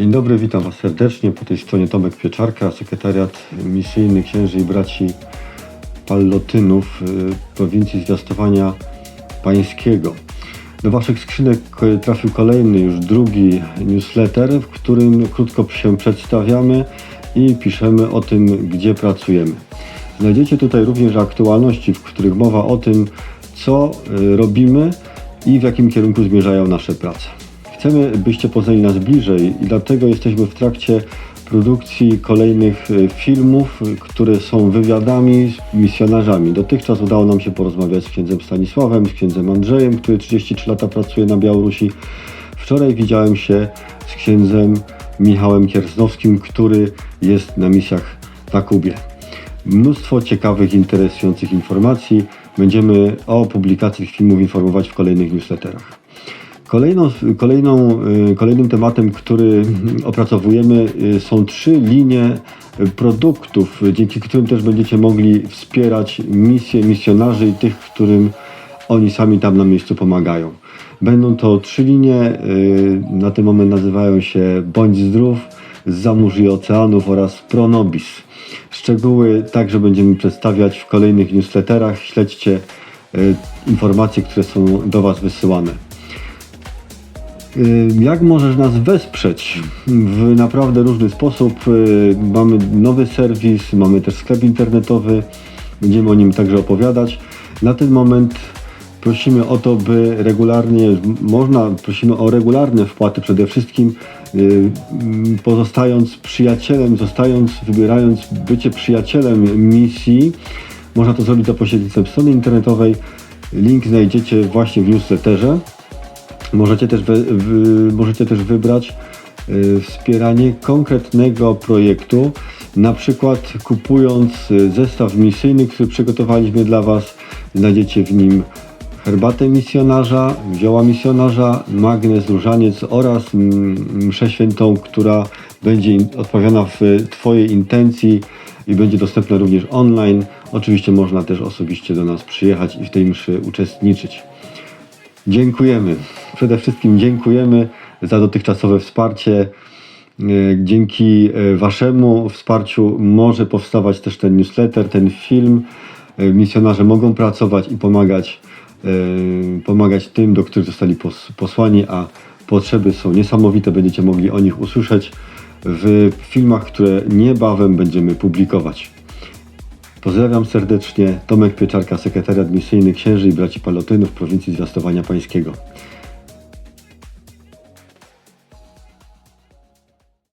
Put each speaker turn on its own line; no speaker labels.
Dzień dobry, witam Was serdecznie. Po tej stronie Tomek Pieczarka, sekretariat misyjny księży i braci Pallotynów y, prowincji Zwiastowania Pańskiego. Do Waszych skrzynek trafił kolejny, już drugi newsletter, w którym krótko się przedstawiamy i piszemy o tym, gdzie pracujemy. Znajdziecie tutaj również aktualności, w których mowa o tym, co y, robimy i w jakim kierunku zmierzają nasze prace. Chcemy, byście poznali nas bliżej i dlatego jesteśmy w trakcie produkcji kolejnych y, filmów, y, które są wywiadami z misjonarzami. Dotychczas udało nam się porozmawiać z księdzem Stanisławem, z księdzem Andrzejem, który 33 lata pracuje na Białorusi. Wczoraj widziałem się z księdzem Michałem Kiersnowskim, który jest na misjach na Kubie. Mnóstwo ciekawych, interesujących informacji. Będziemy o publikacji tych filmów informować w kolejnych newsletterach. Kolejną, kolejną, y, kolejnym tematem, który opracowujemy, y, są trzy linie produktów, dzięki którym też będziecie mogli wspierać misje misjonarzy i tych, którym oni sami tam na miejscu pomagają. Będą to trzy linie, y, na ten moment nazywają się Bądź Zdrów, Zamórz i Oceanów oraz Pronobis. Szczegóły także będziemy przedstawiać w kolejnych newsletterach. Śledźcie informacje, które są do Was wysyłane. Jak możesz nas wesprzeć? W naprawdę różny sposób. Y, Mamy nowy serwis, mamy też sklep internetowy. Będziemy o nim także opowiadać. Na ten moment prosimy o to, by regularnie, można, prosimy o regularne wpłaty przede wszystkim, y, pozostając przyjacielem, zostając, wybierając bycie przyjacielem misji. Można to zrobić za pośrednictwem strony internetowej. Link znajdziecie właśnie w newsletterze. Możecie też, we, wy, możecie też wybrać y, wspieranie konkretnego projektu, na przykład kupując y, zestaw misyjny, który przygotowaliśmy dla Was. Znajdziecie w nim herbatę misjonarza, zioła misjonarza, magnes, różaniec oraz mszę świętą, która będzie odpowiadana w Twojej intencji i będzie dostępna również online. Oczywiście można też osobiście do nas przyjechać i w tej mszy uczestniczyć. Dziękujemy. Przede wszystkim dziękujemy za dotychczasowe wsparcie. E, Dzięki e, Waszemu wsparciu może powstawać też ten newsletter, ten film. E, Misjonarze mogą pracować i pomagać, pomagać tym, do których zostali pos- posłani, a potrzeby są niesamowite. Będziecie mogli o nich usłyszeć w filmach, które niebawem będziemy publikować. Pozdrawiam serdecznie. Tomek Pieczarka, sekretariat misyjny księży i braci Palotynów w prowincji Zwiastowania Pańskiego.